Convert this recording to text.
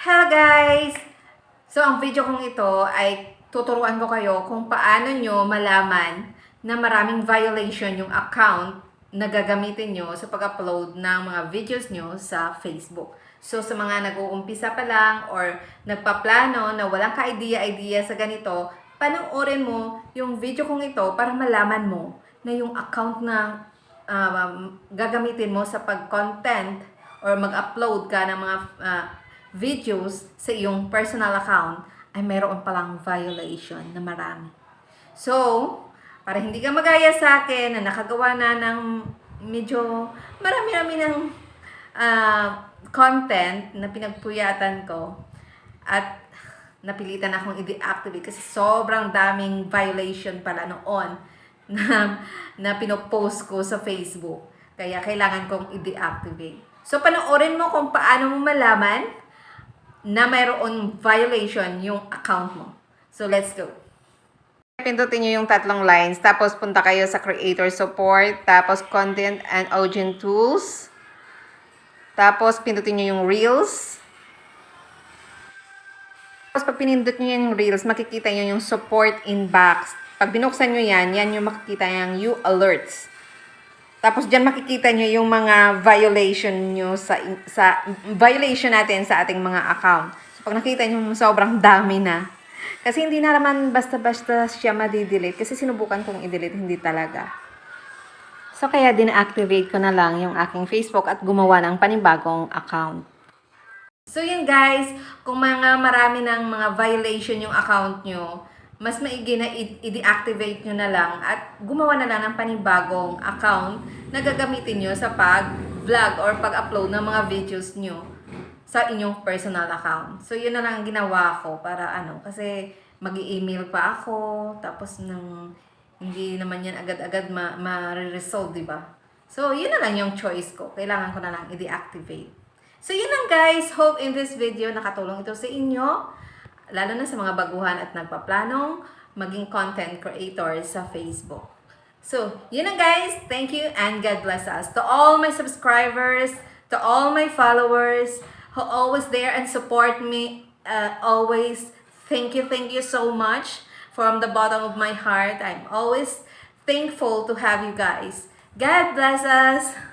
Hello guys! So ang video kong ito ay tuturuan ko kayo kung paano nyo malaman na maraming violation yung account na gagamitin nyo sa pag-upload ng mga videos nyo sa Facebook. So sa mga nag-uumpisa pa lang or nagpaplano na walang ka-idea-idea sa ganito, panoorin mo yung video kong ito para malaman mo na yung account na um, gagamitin mo sa pag-content or mag-upload ka ng mga ah, videos sa iyong personal account ay mayroon palang violation na marami. So, para hindi ka magaya sa akin na nakagawa na ng medyo marami-rami ng ah, content na pinagpuyatan ko at napilitan akong i-deactivate kasi sobrang daming violation pala noon na, na pinopost ko sa Facebook. Kaya kailangan kong i-deactivate. So, panoorin mo kung paano mo malaman na mayroon violation yung account mo. So, let's go. Pindutin nyo yung tatlong lines, tapos punta kayo sa Creator Support, tapos Content and Audience Tools, tapos pindutin nyo yung Reels, tapos pag pinindot nyo yung Reels, makikita nyo yung Support Inbox. Pag binuksan nyo yan, yan yung makikita yung You Alerts. Tapos dyan makikita nyo yung mga violation nyo sa, sa violation natin sa ating mga account. So pag nakita nyo sobrang dami na. Kasi hindi na naman basta-basta siya madidelete. Kasi sinubukan kong i-delete, hindi talaga. So kaya din-activate ko na lang yung aking Facebook at gumawa ng panibagong account. So yun guys, kung mga marami ng mga violation yung account nyo, mas maigi na i-deactivate nyo na lang at gumawa na lang ng panibagong account na gagamitin nyo sa pag-vlog or pag-upload ng mga videos nyo sa inyong personal account. So yun na lang ang ginawa ko para ano, kasi mag email pa ako, tapos nang hindi naman yan agad-agad ma- ma-resolve, di ba? So, yun na lang yung choice ko. Kailangan ko na lang i-deactivate. So, yun lang guys. Hope in this video nakatulong ito sa inyo. Lalo na sa mga baguhan at nagpaplanong maging content creator sa Facebook. So, yun lang guys. Thank you and God bless us. To all my subscribers, to all my followers who always there and support me, uh, always thank you, thank you so much from the bottom of my heart. I'm always thankful to have you guys. God bless us.